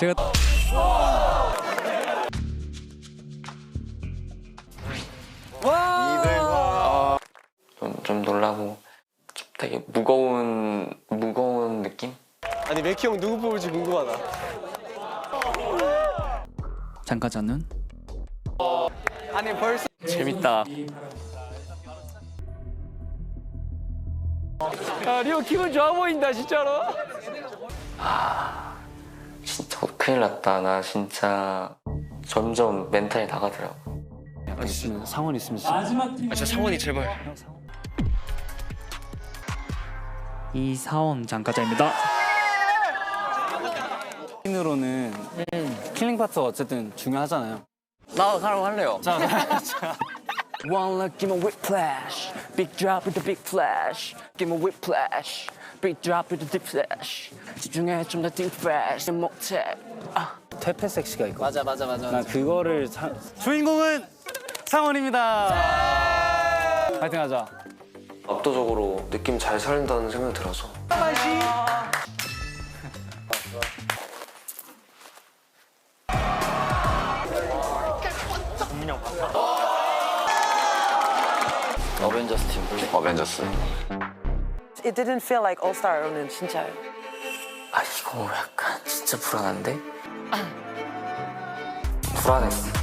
제가 좀, 좀 놀라고 좀 되게 무거운 무거운 느낌? 아니 맥키 형 누구 뽑을지 궁금하다. 장가자는 아니 벌써 재밌다. 아 리오 기분 좋아 보인다 진짜로. 진짜 큰일 났다. 나 진짜 점점 멘탈이 나가더라고. 있으면 상원 있으면 아 진짜 상원이 제발. 이사원 장가자입니다. 씬으로는 킬링 파트가 어쨌든 중요하잖아요. 나 사람 할래요. 자, One look, give me whiplash. Big drop with the big flash. Give me whiplash. Big drop with the deep flash. 집중해 좀더 deep flash. 못해. 아. 퇴폐 섹시가 있고. 맞아 맞아 맞아. 나 그거를 사... 주인공은 상원입니다. 파이팅 하자. 압도적으로 느낌 잘 살린다는 생각이 들어서 어벤져스 팀. 어벤져스. It didn't feel like All Star는 진짜요. 아 이거 약간 진짜 불안한데? 불안했어.